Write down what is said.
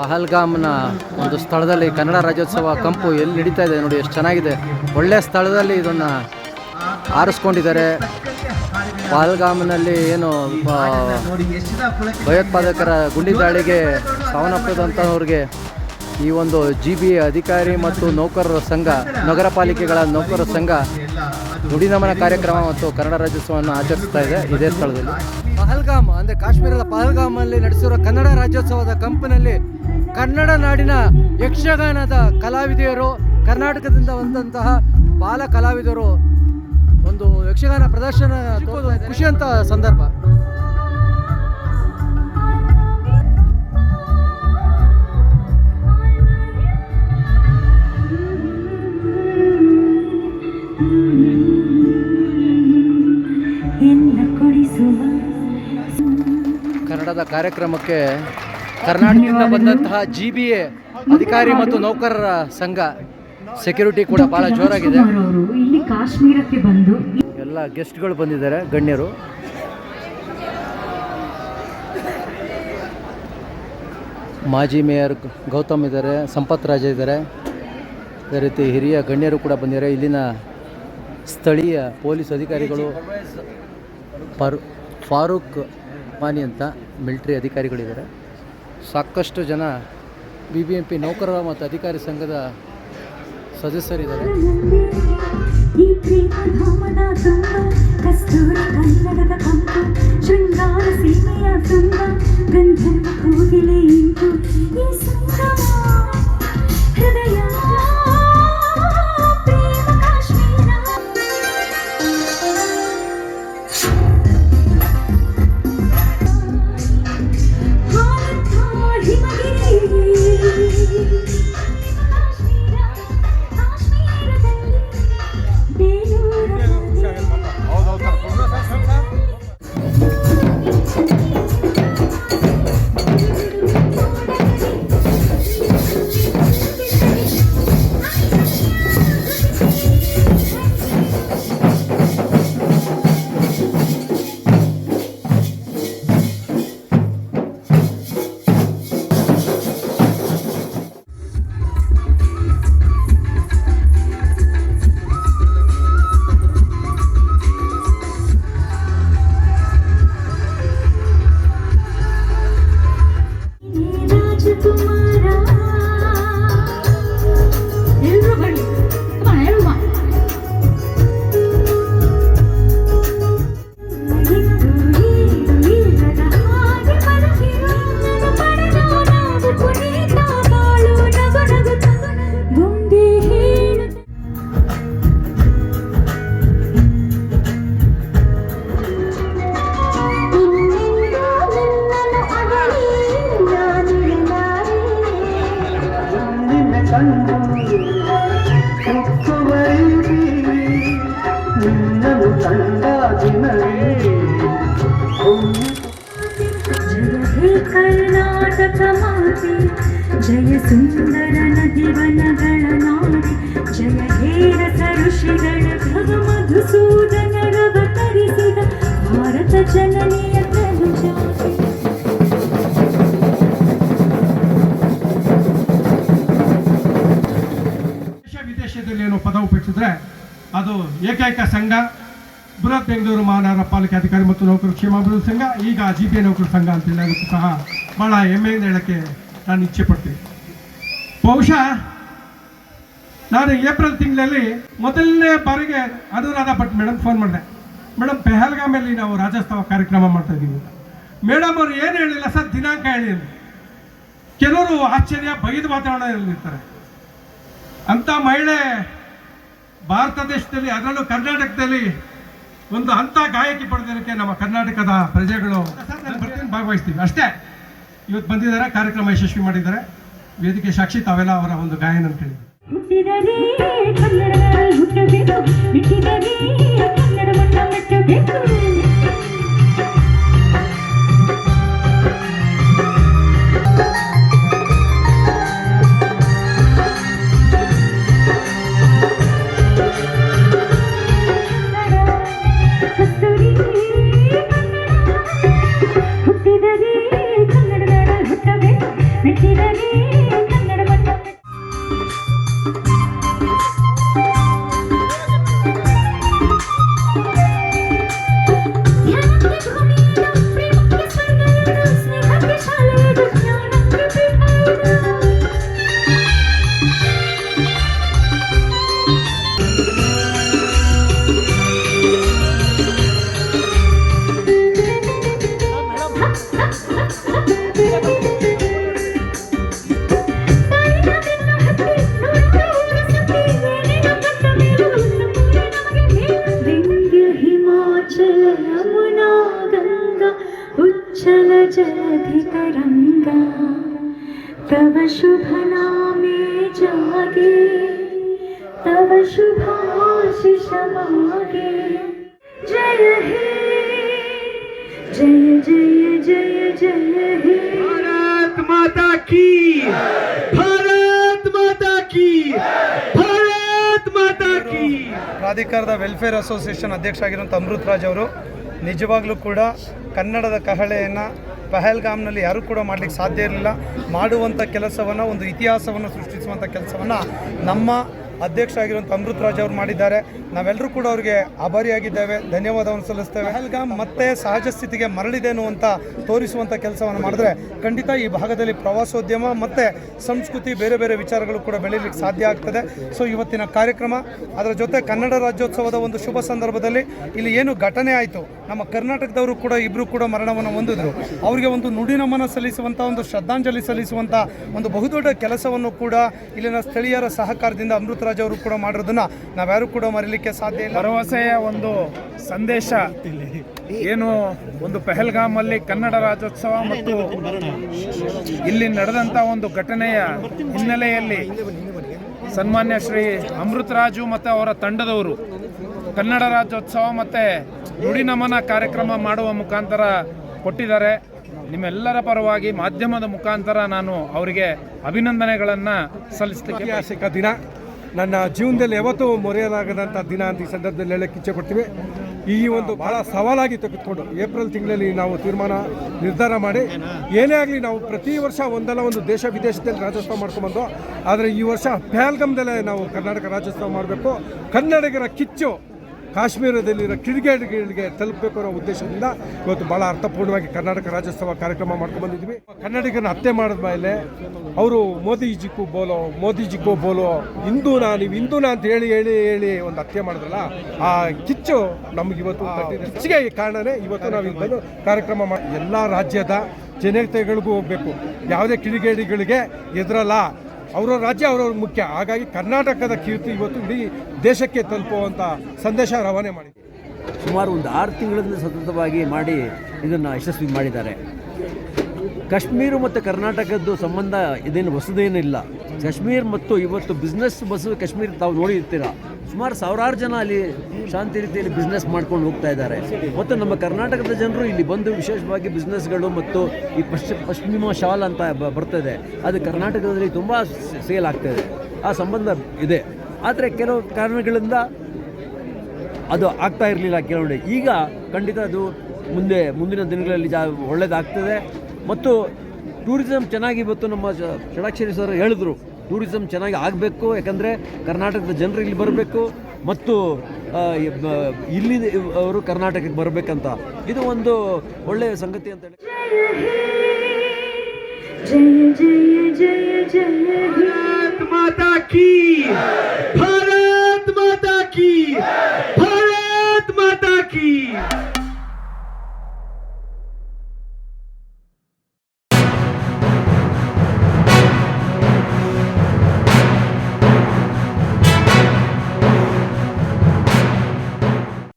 ಪಹಲ್ಗಾಮ್ನ ಒಂದು ಸ್ಥಳದಲ್ಲಿ ಕನ್ನಡ ರಾಜ್ಯೋತ್ಸವ ಕಂಪು ಎಲ್ಲಿ ನಡೀತಾ ಇದೆ ನೋಡಿ, ಎಷ್ಟು ಚೆನ್ನಾಗಿದೆ. ಒಳ್ಳೆಯ ಸ್ಥಳದಲ್ಲಿ ಇದನ್ನು ಆರಿಸ್ಕೊಂಡಿದ್ದಾರೆ. ಪಹಲ್ಗಾಮ್ನಲ್ಲಿ ಏನು ಭಯೋತ್ಪಾದಕರ ಗುಂಡಿ ದಾಳಿಗೆ ಸಾವನ್ನಪ್ಪಿದಂಥವ್ರಿಗೆ ಈ ಒಂದು ಜಿ ಬಿ ಅಧಿಕಾರಿ ಮತ್ತು ನೌಕರರ ಸಂಘ, ನಗರ ಪಾಲಿಕೆಗಳ ನೌಕರರ ಸಂಘ ನುಡಿನಮನ ಕಾರ್ಯಕ್ರಮ ಮತ್ತು ಕನ್ನಡ ರಾಜ್ಯೋತ್ಸವವನ್ನು ಆಚರಿಸ್ತಾ ಇದೆ ಇದೇ ಸ್ಥಳದಲ್ಲಿ. ಪಹಲ್ಗಾಮ್, ಅಂದರೆ ಕಾಶ್ಮೀರದ ಪಹಲ್ಗಾಮಲ್ಲಿ ನಡೆಸಿರುವ ಕನ್ನಡ ರಾಜ್ಯೋತ್ಸವದ ಕಂಪಿನಲ್ಲಿ ಕನ್ನಡ ನಾಡಿನ ಯಕ್ಷಗಾನದ ಕಲಾವಿದೆಯರು ಕರ್ನಾಟಕದಿಂದ ಬಂದಂತಹ ಬಾಲ ಕಲಾವಿದರು ಒಂದು ಯಕ್ಷಗಾನ ಪ್ರದರ್ಶನ ಖುಷಿಯಂತ ಖುಷಿ ಅಂತ ಸಂದರ್ಭ. ಕನ್ನಡದ ಕಾರ್ಯಕ್ರಮಕ್ಕೆ ಕರ್ನಾಟಕದಿಂದ ಬಂದಂತಹ ಜಿ ಬಿ ಎ ಅಧಿಕಾರಿ ಮತ್ತು ನೌಕರರ ಸಂಘ ಸೆಕ್ಯೂರಿಟಿ ಕೂಡ ಬಹಳ ಜೋರಾಗಿದೆ. ಇಲ್ಲಿ ಕಾಶ್ಮೀರಕ್ಕೆ ಬಂದು ಎಲ್ಲ ಗೆಸ್ಟ್ಗಳು ಬಂದಿದ್ದಾರೆ, ಗಣ್ಯರು. ಮಾಜಿ ಮೇಯರ್ ಗೌತಮ್ ಇದ್ದಾರೆ, ಸಂಪತ್ ರಾಜ ಇದ್ದಾರೆ. ಅದೇ ರೀತಿ ಹಿರಿಯ ಗಣ್ಯರು ಕೂಡ ಬಂದಿದ್ದಾರೆ. ಇಲ್ಲಿನ ಸ್ಥಳೀಯ ಪೊಲೀಸ್ ಅಧಿಕಾರಿಗಳು ಫಾರು, ಫಾರೂಕ್ ಮಾನಿ ಅಂತ ಮಿಲ್ಟ್ರಿ ಅಧಿಕಾರಿಗಳಿದ್ದಾರೆ. ಸಾಕಷ್ಟು ಜನ ಬಿ ಬಿ ಎಂ ಪಿ ನೌಕರರ ಮತ್ತು ಅಧಿಕಾರಿ ಸಂಘದ ಸದಸ್ಯರಿದ್ದಾರೆ. ಶೃಂಗಾರ ಸೀಮೆಯ ಮಾತೆ ಜಯ ಸುಂದರ ನದಿವನಗಳ ನಾಡಿ, ಜಯ ಹೇರ ರಸ ಋಷಿಗಳ ಭಗ ಮಧುಸೂದನರವತರಿಸಿದ ಭಾರತ ಜನನಿಯ ತನುಜಾತೆ ದೇಶ ವಿದೇಶದಲ್ಲಿ ಏನು ಪದ ಉಪಯೋಗಿಸಿದ್ರೆ ಅದು ಏಕೈಕ ಸಂಘ. ಬೃಹತ್ ಬೆಂಗಳೂರು ಮಹಾನಗರ ಪಾಲಿಕೆ ಅಧಿಕಾರಿ ಮತ್ತು ನೌಕರರ ಕ್ಷೇಮಾಭಿವೃದ್ಧಿ ಸಂಘ, ಈಗ ಜಿ ಪಿ ನೌಕರ ಸಂಘ ಅಂತ ಅದಕ್ಕೂ ಸಹ ಭಾಳ ಹೆಮ್ಮೆಯಿಂದ ಹೇಳಕ್ಕೆ ನಾನು ಇಚ್ಛೆ ಪಡ್ತೀನಿ. ಬಹುಶಃ ನಾನು ಏಪ್ರಿಲ್ ತಿಂಗಳಲ್ಲಿ ಮೊದಲನೇ ಬಾರಿಗೆ ಅನುರಾಧ ಭಟ್ ಮೇಡಮ್ ಫೋನ್ ಮಾಡಿದೆ. ಮೇಡಮ್ ಪೆಹಲ್ಗಾಮಲ್ಲಿ ನಾವು ರಾಜ್ಯೋತ್ಸವ ಕಾರ್ಯಕ್ರಮ ಮಾಡ್ತಾ ಇದ್ದೀವಿ ಮೇಡಮ್ ಅವರು ಏನು ಹೇಳಿಲ್ಲ ಸರ್, ದಿನಾಂಕ ಹೇಳಿ ಅಂದ್ರು. ಕೆಲವರು ಆಶ್ಚರ್ಯ, ಬೈದ ವಾತಾವರಣದಲ್ಲಿರ್ತಾರೆ. ಅಂಥ ಮಹಿಳೆ ಭಾರತ ದೇಶದಲ್ಲಿ, ಅದರಲ್ಲೂ ಕರ್ನಾಟಕದಲ್ಲಿ ಒಂದು ಹಂತ ಗಾಯಕಿ ಪಡೆದಿರೋಕ್ಕೆ ನಮ್ಮ ಕರ್ನಾಟಕದ ಪ್ರಜೆಗಳು ಭಾಗವಹಿಸ್ತೀವಿ. ಅಷ್ಟೇ. ಇವತ್ತು ಬಂದಿದ್ದಾರೆ ಕಾರ್ಯಕ್ರಮ ಯಶಸ್ವಿ ಮಾಡಿದ್ದಾರೆ. ವೇದಿಕೆ ಸಾಕ್ಷಿ ತಾವೆಲ್ಲ ಅವರ ಒಂದು ಗಾಯನ ಅಂತ ಹೇಳಿದ್ರು शुभ नामे जागे तव शुभाशिष मागे जय हे जय जय जय जय हे भारत माता की भारत माता की भारत माता की ಪ್ರಾಧಿಕಾರದ ವೆಲ್ಫೇರ್ ಅಸೋಸಿಯೇಷನ್ ಅಧ್ಯಕ್ಷ ಆಗಿರುವಂಥ ಅಮೃತ್ ರಾಜ್ ಅವರು ನಿಜವಾಗ್ಲೂ ಕೂಡ ಕನ್ನಡದ ಕಹಳೆಯನ್ನು ಪಹಲ್ಗಾಮ್ನಲ್ಲಿ ಯಾರೂ ಕೂಡ ಮಾಡಲಿಕ್ಕೆ ಸಾಧ್ಯ ಇರಲಿಲ್ಲ. ಮಾಡುವಂಥ ಕೆಲಸವನ್ನು ಒಂದು ಇತಿಹಾಸವನ್ನು ಸೃಷ್ಟಿಸುವಂಥ ಕೆಲಸವನ್ನು ನಮ್ಮ ಅಧ್ಯಕ್ಷ ಆಗಿರುವಂಥ ಅಮೃತ್ ರಾಜ್ ಅವರು ಮಾಡಿದ್ದಾರೆ. ನಾವೆಲ್ಲರೂ ಕೂಡ ಅವರಿಗೆ ಆಭಾರಿಯಾಗಿದ್ದೇವೆ. ಧನ್ಯವಾದವನ್ನು ಸಲ್ಲಿಸ್ತೇವೆ. ಪಹಲ್ಗಾಮ್ ಮತ್ತೆ ಸಹಜ ಸ್ಥಿತಿಗೆ ಮರಳಿದೆ ಅನ್ನುವಂಥ ತೋರಿಸುವಂಥ ಕೆಲಸವನ್ನು ಮಾಡಿದ್ರೆ ಖಂಡಿತ ಈ ಭಾಗದಲ್ಲಿ ಪ್ರವಾಸೋದ್ಯಮ ಮತ್ತು ಸಂಸ್ಕೃತಿ ಬೇರೆ ಬೇರೆ ವಿಚಾರಗಳು ಕೂಡ ಬೆಳೀಲಿಕ್ಕೆ ಸಾಧ್ಯ ಆಗ್ತದೆ. ಸೊ ಇವತ್ತಿನ ಕಾರ್ಯಕ್ರಮ, ಅದರ ಜೊತೆ ಕನ್ನಡ ರಾಜ್ಯೋತ್ಸವದ ಒಂದು ಶುಭ ಸಂದರ್ಭದಲ್ಲಿ ಇಲ್ಲಿ ಏನು ಘಟನೆ ಆಯಿತು, ನಮ್ಮ ಕರ್ನಾಟಕದವರು ಕೂಡ ಇಬ್ಬರು ಕೂಡ ಮರಣವನ್ನು ಹೊಂದಿದ್ರು. ಅವರಿಗೆ ಒಂದು ನುಡಿ ನಮನ ಸಲ್ಲಿಸುವಂಥ, ಒಂದು ಶ್ರದ್ಧಾಂಜಲಿ ಸಲ್ಲಿಸುವಂಥ ಒಂದು ಬಹುದೊಡ್ಡ ಕೆಲಸವನ್ನು ಕೂಡ ಇಲ್ಲಿನ ಸ್ಥಳೀಯರ ಸಹಕಾರದಿಂದ ಅಮೃತರಾಜ್ ಅವರು ಕೂಡ ಮಾಡಿರೋದನ್ನ ನಾವ್ಯಾರು ಕೂಡ ಮರೀಲಿಕ್ಕೆ ಸಾಧ್ಯ ಇಲ್ಲ. ಭರವಸೆಯ ಒಂದು ಸಂದೇಶ. ಏನು ಒಂದು ಪೆಹಲ್ಗಾಮಲ್ಲಿ ಕನ್ನಡ ರಾಜ್ಯೋತ್ಸವ ಮತ್ತು ಇಲ್ಲಿ ನಡೆದಂಥ ಒಂದು ಘಟನೆಯ ಹಿನ್ನೆಲೆಯಲ್ಲಿ ಸನ್ಮಾನ್ಯ ಶ್ರೀ ಅಮೃತರಾಜು ಮತ್ತು ಅವರ ತಂಡದವರು ಕನ್ನಡ ರಾಜ್ಯೋತ್ಸವ ಮತ್ತು ನುಡಿ ನಮನ ಕಾರ್ಯಕ್ರಮ ಮಾಡುವ ಮುಖಾಂತರ ಕೊಟ್ಟಿದ್ದಾರೆ. ನಿಮ್ಮೆಲ್ಲರ ಪರವಾಗಿ ಮಾಧ್ಯಮದ ಮುಖಾಂತರ ನಾನು ಅವರಿಗೆ ಅಭಿನಂದನೆಗಳನ್ನು ಸಲ್ಲಿಸಲಿಕ್ಕೆ ಐತಿಹಾಸಿಕ ದಿನ. ನನ್ನ ಜೀವನದಲ್ಲಿ ಯಾವತ್ತೂ ಮರೆಯಲಾಗದಂಥ ದಿನ ಅಂತ ಈ ಸಂದರ್ಭದಲ್ಲಿ ಹೇಳಕ್ಕೆ ಇಚ್ಛೆ ಕೊಡ್ತೀವಿ ಈ ಒಂದು ಬಹಳ ಸವಾಲಾಗಿ ತೆಗೆದುಕೊಂಡು ಏಪ್ರಿಲ್ ತಿಂಗಳಲ್ಲಿ ನಾವು ತೀರ್ಮಾನ ನಿರ್ಧಾರ ಮಾಡಿ, ಏನೇ ಆಗಲಿ ನಾವು ಪ್ರತಿ ವರ್ಷ ಒಂದಲ್ಲ ಒಂದು ದೇಶ ವಿದೇಶದಲ್ಲಿ ರಾಜ್ಯೋತ್ಸವ ಮಾಡ್ಕೊಂಬಂದು ಆದರೆ ಈ ವರ್ಷ ಪಹಲ್ಗಮ್ದಲ್ಲೇ ನಾವು ಕರ್ನಾಟಕ ರಾಜ್ಯೋತ್ಸವ ಮಾಡಬೇಕು. ಕನ್ನಡಿಗರ ಕಿಚ್ಚು ಕಾಶ್ಮೀರದಲ್ಲಿರೋ ಕಿಡಿಗೇಡಿಗಳಿಗೆ ತಲುಪಬೇಕು ಅನ್ನೋ ಉದ್ದೇಶದಿಂದ ಇವತ್ತು ಭಾಳ ಅರ್ಥಪೂರ್ಣವಾಗಿ ಕರ್ನಾಟಕ ರಾಜ್ಯೋತ್ಸವ ಕಾರ್ಯಕ್ರಮ ಮಾಡ್ಕೊಂಡು ಬಂದಿದ್ವಿ ಕನ್ನಡಿಗರನ್ನ ಹತ್ಯೆ ಮಾಡಿದ ಮೇಲೆ ಅವರು ಮೋದಿಜಿಗೂ ಬೋಲೋ ಮೋದಿಜಿಗೂ ಬೋಲೋ ಹಿಂದೂನಾ ನೀವು ಹಿಂದೂನಾ ಅಂತ ಹೇಳಿ ಹೇಳಿ ಹೇಳಿ ಒಂದು ಹತ್ಯೆ ಮಾಡಿದ್ರಲ್ಲ ಆ ಕಿಚ್ಚು ನಮ್ಗೆ ಇವತ್ತು ಕಿಚ್ಚಿಗೆ ಈ ಕಾರಣನೇ ಇವತ್ತು ನಾವು ಬಂದು ಕಾರ್ಯಕ್ರಮ ಮಾಡಿ ಎಲ್ಲ ರಾಜ್ಯದ ಜನತೆಗಳಿಗೂ ಹೋಗಬೇಕು. ಯಾವುದೇ ಕಿಡಿಗೇಡಿಗಳಿಗೆ ಎದುರಲ್ಲ. ಅವರ ರಾಜ್ಯ ಅವರವ್ರ ಮುಖ್ಯ. ಹಾಗಾಗಿ ಕರ್ನಾಟಕದ ಕೀರ್ತಿ ಇವತ್ತು ಇಡೀ ದೇಶಕ್ಕೆ ತಲುಪುವಂಥ ಸಂದೇಶ ರವಾನೆ ಮಾಡಿ. ಸುಮಾರು ಒಂದು ಆರು ತಿಂಗಳಿಂದ ಸತತವಾಗಿ ಮಾಡಿ ಇದನ್ನು ಯಶಸ್ವಿ ಮಾಡಿದ್ದಾರೆ. ಕಾಶ್ಮೀರ ಮತ್ತು ಕರ್ನಾಟಕದ್ದು ಸಂಬಂಧ ಇದೇನು, ಹೊಸದೇನಿಲ್ಲ. ಕಾಶ್ಮೀರ್ ಮತ್ತು ಇವತ್ತು ಬಿಸ್ನೆಸ್ ಬಸ್ಸು ಕಾಶ್ಮೀರ ತಾವು ನೋಡಿರ್ತೀರ? ಸುಮಾರು ಸಾವಿರಾರು ಜನ ಅಲ್ಲಿ ಶಾಂತಿ ರೀತಿಯಲ್ಲಿ ಬಿಸ್ನೆಸ್ ಮಾಡ್ಕೊಂಡು ಹೋಗ್ತಾ ಇದ್ದಾರೆ. ಮತ್ತು ನಮ್ಮ ಕರ್ನಾಟಕದ ಜನರು ಇಲ್ಲಿ ಬಂದು ವಿಶೇಷವಾಗಿ ಬಿಸ್ನೆಸ್ಗಳು ಮತ್ತು ಈ ಪಶ್ಚಿಮ ಪಶ್ಚಿಮ ಶಾಲ್ ಅಂತ ಬರ್ತದೆ. ಅದು ಕರ್ನಾಟಕದಲ್ಲಿ ತುಂಬ ಸೇಲ್ ಆಗ್ತದೆ ಆ ಸಂಬಂಧ ಇದೆ. ಆದರೆ ಕೆಲವು ಕಾರಣಗಳಿಂದ ಅದು ಆಗ್ತಾ ಇರಲಿಲ್ಲ ಕೆಲವೊಂದು ಈಗ ಖಂಡಿತ ಅದು ಮುಂದೆ, ಮುಂದಿನ ದಿನಗಳಲ್ಲಿ ಜಾ ಒಳ್ಳೆಯದಾಗ್ತದೆ ಮತ್ತು ಟೂರಿಸಮ್ ಚೆನ್ನಾಗಿ ಇವತ್ತು ನಮ್ಮ ಷಡಾಕ್ಷರಿ ಸರ್ ಹೇಳಿದ್ರು. ಟೂರಿಸಮ್ ಚೆನ್ನಾಗಿ ಆಗಬೇಕು ಯಾಕಂದರೆ ಕರ್ನಾಟಕದ ಜನರು ಇಲ್ಲಿ ಬರಬೇಕು ಮತ್ತು ಇಲ್ಲಿ ಅವರು ಕರ್ನಾಟಕಕ್ಕೆ ಬರಬೇಕಂತ. ಇದು ಒಂದು ಒಳ್ಳೆಯ ಸಂಗತಿ ಅಂತೇಳಿ ಭಾರತ್ ಮಾತಾ ಕಿ ಭಾರತ್ ಮಾತಾ ಕಿ.